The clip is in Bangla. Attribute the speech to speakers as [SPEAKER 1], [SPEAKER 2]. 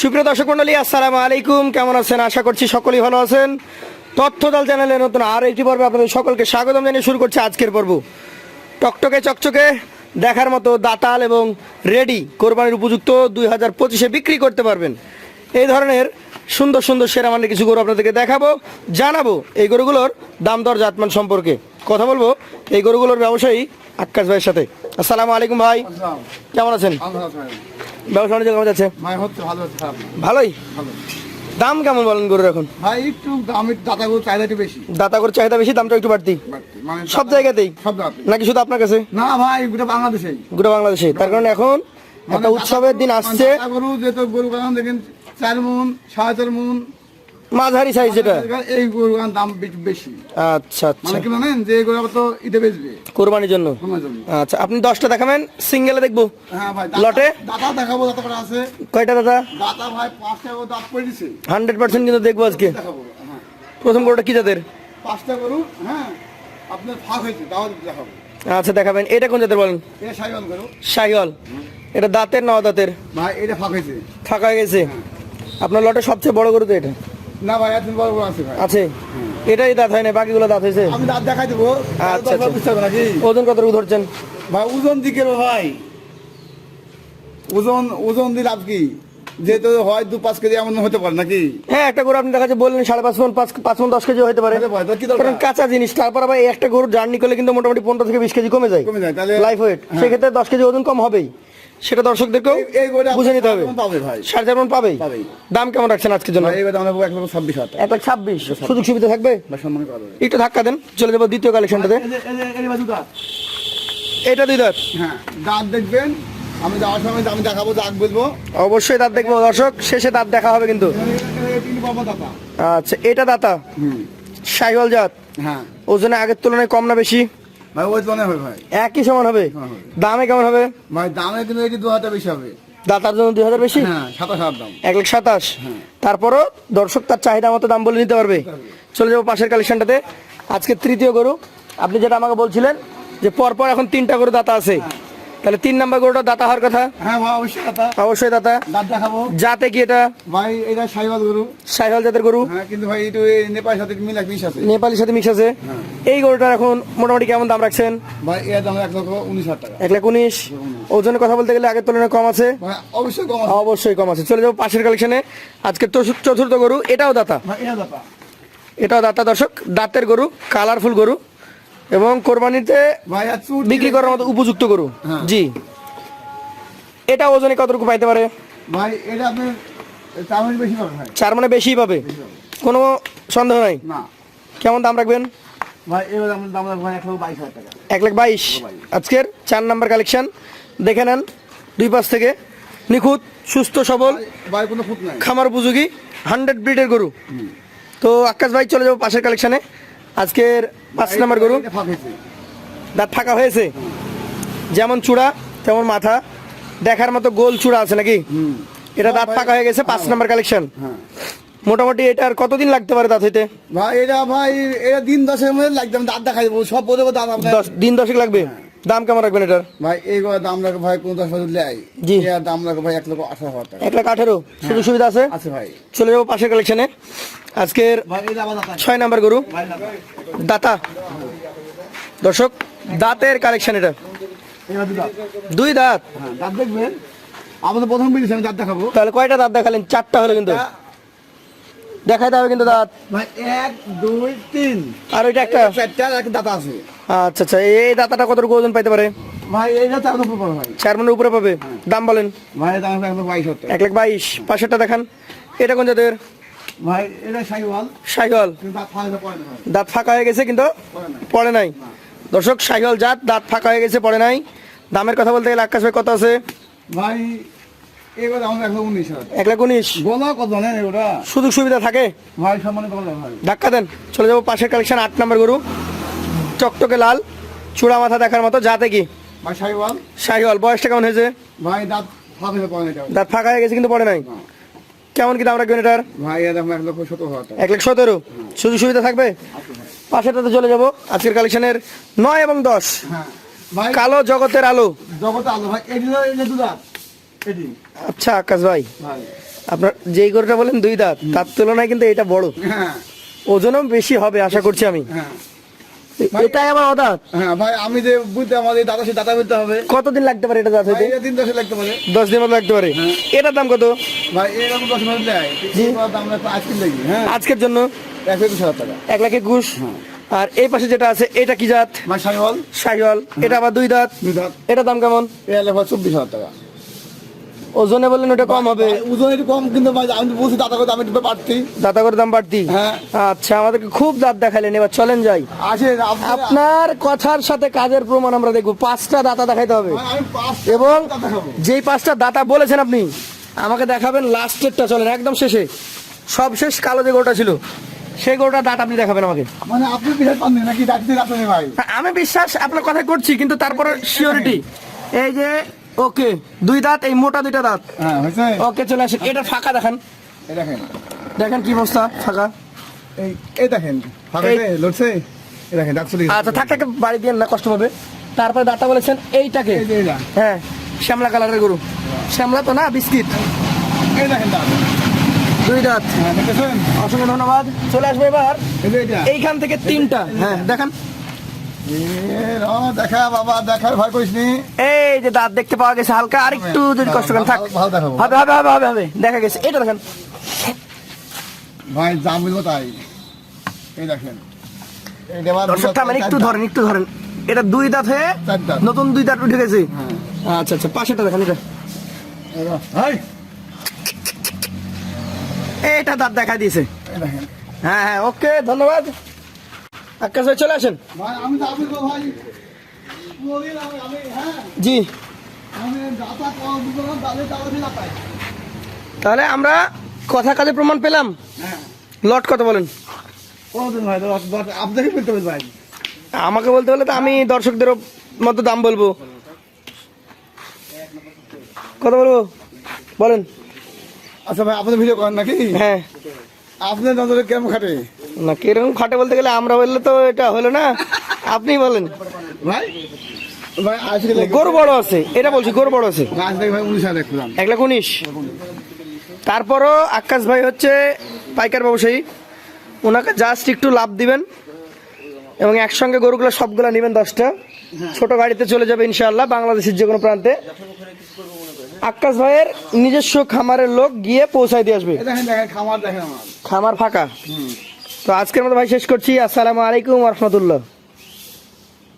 [SPEAKER 1] সুপ্রিয় দর্শক মন্ডলী আসসালামু আলাইকুম। কেমন আছেন? আশা করছি সকলেই ভালো আছেন। তথ্যদল চ্যানেলের নতুন আর একটি পর্বে আপনাদের সকলকে স্বাগতম জানিয়ে শুরু করছে আজকের পর্ব। টকটকে চকচকে দেখার মতো দাতাল এবং রেডি কোরবানির উপযুক্ত দুই হাজার পঁচিশে বিক্রি করতে পারবেন। এই ধরনের সুন্দর সুন্দর সেরা মানের কিছু গরু আপনাদেরকে দেখাবো জানাব এই গরুগুলোর দাম দর জাতমান সম্পর্কে। কথা বলব এই গরুগুলোর ব্যবসায়ী আক্কাশ ভাইয়ের সাথে। আসসালামু আলাইকুম ভাই। কেমন আছেন? ব্যবসা বাণিজ্য কেমন যাচ্ছে?
[SPEAKER 2] ভালো
[SPEAKER 1] ভালোই? দাম কেমন বলেন গরুর এখন?
[SPEAKER 2] ভাই একটু দামি গরুর চাহিদা একটু বেশি।
[SPEAKER 1] দাতা গরুর চাহিদা বেশি দামটা একটু বাড়তি।
[SPEAKER 2] মানে
[SPEAKER 1] সব জায়গাতেই?
[SPEAKER 2] সব
[SPEAKER 1] নাকি শুধু আপনার কাছে?
[SPEAKER 2] না ভাই গোটা বাংলাদেশে
[SPEAKER 1] গোটা বাংলাদেশে তার কারণে এখন একটা
[SPEAKER 2] মানে
[SPEAKER 1] উৎসবের দিন আসছে।
[SPEAKER 2] গরু যেহেতু গরু দেখেন চার মন সাড়ে চার মন
[SPEAKER 1] মাঝারি সাইজ যেটা?
[SPEAKER 2] এই গরু দাম বেশি-
[SPEAKER 1] আচ্ছা আচ্ছা।
[SPEAKER 2] মানে কি জানেন যে গরু তো ইটে বেচবে।
[SPEAKER 1] কোরবানির জন্য? আচ্ছা আপনি দশটা দেখাবেন সিঙ্গেলে দেখব।
[SPEAKER 2] হ্যাঁ ভাই
[SPEAKER 1] লটে?
[SPEAKER 2] দাতা দেখাবো দাতা করে আছে।
[SPEAKER 1] কয়টা দাদা?
[SPEAKER 2] দাতা ভাই পাঁচটা গরু দাঁত পড়ে দিছে।
[SPEAKER 1] হান্ড্রেড পার্সেন্ট কিন্তু দেখব আজকে।
[SPEAKER 2] হ্যাঁ।
[SPEAKER 1] প্রথম গরুটা কি জাতের?
[SPEAKER 2] পাঁচটা গরু হ্যাঁ। আপনার ফাঁক হয়েছে তাও দেখাবো
[SPEAKER 1] আচ্ছা দেখাবেন। এটা কোন জাতের বলেন?
[SPEAKER 2] এটা গরু।
[SPEAKER 1] শাহিওয়াল এটা দাঁতের না দাঁতের
[SPEAKER 2] ভাই এটা ফাঁক হয়েছে।
[SPEAKER 1] ফাঁকা হয়ে গেছে। আপনার লটে সবচেয়ে বড় গরু তো এটা।
[SPEAKER 2] না ভাই এত বড় বড় আছে ভাই।
[SPEAKER 1] আছে? এটাই দাঁত হয় না বাকিগুলো দাঁত হয়েছে?
[SPEAKER 2] আমি দাঁত দেখাই দেবো।
[SPEAKER 1] আচ্ছা, আচ্ছা।
[SPEAKER 2] বুঝতে হবে নাকি?
[SPEAKER 1] ওজন কতটুকু ধরছেন?
[SPEAKER 2] ভাই ওজন দিকে ভাই। ওজন ওজন দিয়ে লাভ কি? যেহেতু হয় দু পাঁচ কেজি এমন হতে পারে নাকি?
[SPEAKER 1] হ্যাঁ একটা গরু আপনি দেখাচ্ছে বললেন সাড়ে পাঁচ মন পাঁচ পাঁচ মন দশ কেজি হতে পারে। কারণ কাঁচা জিনিস তারপর আবার একটা গরু জার্নি করলে কিন্তু মোটামুটি পনেরো থেকে বিশ কেজি কমে যায়।
[SPEAKER 2] কমে যায়, তাহলে-
[SPEAKER 1] লাইফ ওয়েট
[SPEAKER 2] হ্যাঁ।
[SPEAKER 1] সেক্ষেত্রে দশ কেজি ওজন কম হবেই। সেটা দর্শকদেরকেও বুঝে নিতে হবে।
[SPEAKER 2] ভাই।
[SPEAKER 1] সাড়ে চার মন পাবেই।
[SPEAKER 2] পাবেই।
[SPEAKER 1] দাম কেমন রাখছেন আজকের জন্য?
[SPEAKER 2] এক
[SPEAKER 1] লাখ ছাব্বিশ সুযোগ সুবিধা থাকবে? একটু ধাক্কা দেন চলে যাব দ্বিতীয় কালেকশনটাতে। এটা দুই দাঁত।
[SPEAKER 2] হ্যাঁ দাঁত দেখবেন। আমি যাওয়ার সময় আমি দেখাবো দাঁত বলব
[SPEAKER 1] অবশ্যই দাঁত দেখব দর্শক শেষে দাঁত দেখা হবে কিন্তু।
[SPEAKER 2] পাবো
[SPEAKER 1] আচ্ছা এটা দাতা?
[SPEAKER 2] হুম।
[SPEAKER 1] শাহিওয়াল জাত।
[SPEAKER 2] হ্যাঁ।
[SPEAKER 1] ওজনে আগের তুলনায় কম না বেশি?
[SPEAKER 2] ভাই ওই জনে হবে ভাই।
[SPEAKER 1] একই সমান হবে? দামে কেমন হবে?
[SPEAKER 2] ভাই দামে কিন্তু এটি দু হাজার বেশি হবে।
[SPEAKER 1] দাতার জন্য দুই হাজার বেশি?
[SPEAKER 2] হ্যাঁ সাতাশ দাম।
[SPEAKER 1] এক লাখ সাতাশ।
[SPEAKER 2] হ্যাঁ।
[SPEAKER 1] তারপরও দর্শক তার চাহিদা মতো দাম বলে নিতে পারবে। চলে যাব পাশের কালেকশনটাতে আজকে তৃতীয় গরু। আপনি যেটা আমাকে বলছিলেন যে পরপর এখন তিনটা গরু দাতা আছে। তাহলে তিন নাম্বার গরুটা দাতা হওয়ার কথা?
[SPEAKER 2] হ্যাঁ অবশ্যই দাতা।
[SPEAKER 1] অবশ্যই দাতা।
[SPEAKER 2] দাঁত দেখাবো।
[SPEAKER 1] জাতে কি এটা?
[SPEAKER 2] ভাই এটা সাইবাল গরু।
[SPEAKER 1] সাইবাল জাতের গরু?
[SPEAKER 2] হ্যাঁ কিন্তু ভাই এই নেপালের সাথে মিল মিশ আছে।
[SPEAKER 1] নেপালির সাথে মিক্স আছে।
[SPEAKER 2] হ্যাঁ।
[SPEAKER 1] এই গরুটার এখন মোটামুটি কেমন দাম রাখছেন?
[SPEAKER 2] ভাই এর দাম এক লক্ষ উনিশ হাজার টাকা।
[SPEAKER 1] এক লাখ উনিশ? ওজনের কথা বলতে গেলে আগের তুলনায় কম আছে?
[SPEAKER 2] অবশ্যই কম আছে।
[SPEAKER 1] অবশ্যই কম আছে। চলে যাব পাশের কালেকশনে আজকে চতুর্থ চতুর্থ গরু এটাও দাতা?
[SPEAKER 2] দাতা।
[SPEAKER 1] এটাও দাতা দর্শক দাঁতের গরু কালারফুল গরু। এবং কোরবানিতে
[SPEAKER 2] ভাই
[SPEAKER 1] বিক্রি করার মতো উপযুক্ত গরু।
[SPEAKER 2] হ্যাঁ।
[SPEAKER 1] জি। এটা ওজনে কতটুকু পাইতে পারে?
[SPEAKER 2] ভাই এটা
[SPEAKER 1] চার মানে বেশি পাবে কোনো সন্দেহ নাই? কেমন দাম রাখবেন?
[SPEAKER 2] এক
[SPEAKER 1] লাখ বাইশ আজকের চার নাম্বার কালেকশন। দেখে নেন দুই পাশ থেকে। নিখুঁত সুস্থ সবল। খামার উপযোগী। হান্ড্রেড ব্রিডের গরু। তো আকাশ ভাই চলে যাব পাশের কালেকশনে। আজকের পাঁচ নাম্বার গরু।
[SPEAKER 2] এটা।
[SPEAKER 1] দাঁত ফাঁকা হয়েছে। যেমন চূড়া তেমন মাথা। দেখার মতো গোল চূড়া আছে নাকি? এটা দাঁত ফাঁকা হয়ে গেছে পাঁচ নাম্বার কালেকশন
[SPEAKER 2] হ্যাঁ।
[SPEAKER 1] মোটামুটি এটার কতদিন লাগতে পারে দাঁত হইতে?
[SPEAKER 2] ভাই এটা ভাই এটা দিন দশের মধ্যে লাগবে দাঁত দেখাই দেবো সব বোঝাবো দাম আপনার
[SPEAKER 1] দশ দিন দশেক লাগবে? দাম কেমন রাখবেন এটার?
[SPEAKER 2] ভাই এইগুলো দাম রাখো ভাই কোনো দশ হাজার লেয়।
[SPEAKER 1] জি।
[SPEAKER 2] দাম রাখো ভাই এক লক্ষ আঠারো হাজার টাকা।
[SPEAKER 1] এক লাখ আঠেরো? সুযোগ সুবিধা আছে?
[SPEAKER 2] আছে ভাই।
[SPEAKER 1] চলে যাব পাশের কালেকশনে আজকের ছয় নাম্বার গরু।
[SPEAKER 2] দাতা।
[SPEAKER 1] দর্শক দাঁতের কালেকশন এটা। দুই দাঁত।
[SPEAKER 2] দাঁত দেখবেন আমাদের প্রথম বিলিস আমি দাঁত দেখাবো
[SPEAKER 1] তাহলে কয়টা দাঁত দেখালেন? চারটা হলো কিন্তু। দেখাইতে হবে কিন্তু দাঁত।
[SPEAKER 2] ভাই এক দুই তিন
[SPEAKER 1] আর ওইটা একটা?
[SPEAKER 2] চারটা একটা দাঁত আছে
[SPEAKER 1] আচ্ছা। আচ্ছা এই দাঁতাটা কতটুকু ওজন পাইতে পারে?
[SPEAKER 2] ভাই চার লক্ষ পড়ে
[SPEAKER 1] চার মনের উপরে পাবে। দাম বলেন।
[SPEAKER 2] ভাই দাম এক লক্ষ বাইশ
[SPEAKER 1] এক লাখ বাইশ। পাশেরটা দেখান। এটা কোন জাতের?
[SPEAKER 2] ভাই এটা সাইওয়াল। দাঁত ফাঁকা
[SPEAKER 1] হয়ে গেছে কিন্তু
[SPEAKER 2] পড়ে
[SPEAKER 1] নাই। দর্শক সাইহল জাত দাঁত ফাঁকা হয়ে গেছে পড়ে নাই। দামের কথা বলতে গেলে আকাশ ভাই কত আছে?
[SPEAKER 2] ভাই উনিশ
[SPEAKER 1] এক লাখ উনিশ।
[SPEAKER 2] কত
[SPEAKER 1] সুযোগ সুবিধা থাকে?
[SPEAKER 2] ভাই
[SPEAKER 1] ধাক্কা দেন। চলে যাব পাশের কালেকশন আট নম্বর গরু। চকটকে লাল চূড়া মাথা দেখার মতো কি
[SPEAKER 2] ভাই সাইওয়াল?
[SPEAKER 1] বয়সটা কেমন হয়েছে?
[SPEAKER 2] ভাই দাঁত ফাঁকা
[SPEAKER 1] দাঁত ফাঁকা হয়ে গেছে কিন্তু পড়ে নাই। কেমন কি দাম রাখবেন এটার?
[SPEAKER 2] ভাই এক লক্ষ সত্তর
[SPEAKER 1] এক লাখ সতেরো? সুযোগ সুবিধা থাকবে? পাশেরটাতে চলে যাব। আজকের কালেকশনের নয় এবং দশ।
[SPEAKER 2] হ্যাঁ
[SPEAKER 1] কালো জগতের আলো।
[SPEAKER 2] ভাই
[SPEAKER 1] আচ্ছা আকাশ ভাই।
[SPEAKER 2] ভাই।
[SPEAKER 1] আপনার যেই গরুটা বলেন দুই দাঁত তার তুলনায় কিন্তু এটা বড়।
[SPEAKER 2] হ্যাঁ।
[SPEAKER 1] ওজনও বেশি হবে আশা করছি আমি।
[SPEAKER 2] হ্যাঁ।
[SPEAKER 1] এটাই আবার অদাঁত
[SPEAKER 2] হ্যাঁ ভাই আমি যে বুঝতে আমাদের দাদা সে দাদা বলতে হবে।
[SPEAKER 1] কতদিন লাগতে পারে এটা দাঁত হইতে?
[SPEAKER 2] দিন দশে লাগতে পারে।
[SPEAKER 1] দশ দিন মতো লাগতে পারে।
[SPEAKER 2] হ্যাঁ।
[SPEAKER 1] এটার দাম কত?
[SPEAKER 2] ভাই এরকম দশ মিনিট দেয়। দাম রাখব আজকের লাগি হ্যাঁ।
[SPEAKER 1] আজকের জন্য?
[SPEAKER 2] এক হাজার টাকা।
[SPEAKER 1] এক লাখ একুশ
[SPEAKER 2] হ্যাঁ।
[SPEAKER 1] আর এই পাশে যেটা আছে এটা কি জাত? এটা আবার দুই দাঁত।
[SPEAKER 2] দুই দাঁত।
[SPEAKER 1] এটা দাম কেমন?
[SPEAKER 2] চব্বিশ হাজার টাকা।
[SPEAKER 1] ওজনে বললেন ওটা কম হবে।
[SPEAKER 2] ওজন একটু কম কিন্তু ভাই আমি বলছি দাদা করে আমি একটু বাড়তি।
[SPEAKER 1] দাদা করে দাম বাড়তি?
[SPEAKER 2] হ্যাঁ।
[SPEAKER 1] আচ্ছা আমাদেরকে খুব দাঁত দেখালেন এবার চলেন যাই।
[SPEAKER 2] আছে আপনার
[SPEAKER 1] কথার সাথে কাজের প্রমাণ আমরা দেখব। পাঁচটা দাতা দেখাইতে হবে। এবং যেই পাঁচটা দাতা বলেছেন আপনি আমাকে দেখাবেন লাস্টেরটা চলেন একদম শেষে। সব শেষ কালো যে গোটা ছিল সেই গরুটার দাঁত আপনি দেখাবেন আমাকে।
[SPEAKER 2] মানে আপনি বিরাট পাননি নাকি ডাকতে রাখতে ভাই?
[SPEAKER 1] আমি বিশ্বাস আপনার কথা করছি কিন্তু তারপরে শিওরিটি এই যে ওকে দুই দাঁত এই মোটা দুইটা দাঁত।
[SPEAKER 2] হ্যাঁ হয়েছে?
[SPEAKER 1] ওকে চলে আসেন এটা ফাঁকা দেখান।
[SPEAKER 2] দেখেন।
[SPEAKER 1] দেখেন কি অবস্থা ফাঁকা।
[SPEAKER 2] এই এই দেখেন ফাঁকাতে লড়ছে? দেখেন ডাক চলে
[SPEAKER 1] আচ্ছা থাক থাক বাড়ি দিয়ে না কষ্ট পাবে তারপরে দাঁতটা বলেছেন এইটাকে। হ্যাঁ শ্যামলা কালারের গরু। শ্যামলা তো না বিস্কিট।
[SPEAKER 2] এই দেখেন ডাক
[SPEAKER 1] দুই দাঁত।
[SPEAKER 2] হ্যাঁ
[SPEAKER 1] অসংখ্য ধন্যবাদ। চলে আসবে এবার। এইখান থেকে তিনটা। হ্যাঁ দেখান।
[SPEAKER 2] দেখা বাবা দেখার ভয় করিস নি।
[SPEAKER 1] এই যে দাঁত দেখতে পাওয়া গেছে হালকা আর একটু যদি কষ্ট করেন থাক।
[SPEAKER 2] ভালো- দেখাবো।
[SPEAKER 1] হবে হবে হবে হবে হবে দেখা গেছে এটা দেখেন।
[SPEAKER 2] ভাই যা বলব তাই। এই দেখেন।
[SPEAKER 1] দর্শক থামেন একটু ধরেন একটু ধরেন। এটা দুই দাঁত হয়ে নতুন দুই দাঁত উঠে গেছে।
[SPEAKER 2] হ্যাঁ।
[SPEAKER 1] আচ্ছা আচ্ছা পাশেটা দেখেন এটা। এটা দাঁত দেখা দিয়েছে। হ্যাঁ হ্যাঁ ওকে ধন্যবাদ। আকাশ ভাই চলে আসেন।
[SPEAKER 2] হ্যাঁ?
[SPEAKER 1] জি। তাহলে আমরা কথা কাজে প্রমাণ পেলাম।
[SPEAKER 2] হ্যাঁ।
[SPEAKER 1] লট কত বলেন। আমাকে বলতে হলে তো আমি দর্শকদের মতো দাম বলব। কত বলব? বলেন।
[SPEAKER 2] আচ্ছা ভাই আপনি ভিডিও করেন নাকি?
[SPEAKER 1] হ্যাঁ।
[SPEAKER 2] আপনার নজরে কেমন খাটে?
[SPEAKER 1] না কীরকম খাটে বলতে গেলে আমরা বললে তো এটা হলো না। আপনি বলেন।
[SPEAKER 2] ভাই ভাই আজকে
[SPEAKER 1] গরু বড় আছে এটা বলছি গরু বড় আছে। এক লাখ উনিশ। তারপরও আকাশ ভাই হচ্ছে পাইকার ব্যবসায়ী। ওনাকে জাস্ট একটু লাভ দিবেন এবং একসঙ্গে গরুগুলো সবগুলো নেবেন দশটা। ছোট গাড়িতে চলে যাবে ইনশাআল্লাহ বাংলাদেশের যে কোনো প্রান্তে। আকাশ ভাইয়ের নিজস্ব খামারের লোক গিয়ে পৌঁছায় দিয়ে আসবে। খামার ফাঁকা। তো আজকের মতো ভাই শেষ করছি। আসসালামু আলাইকুম রহমতুল্লাহ।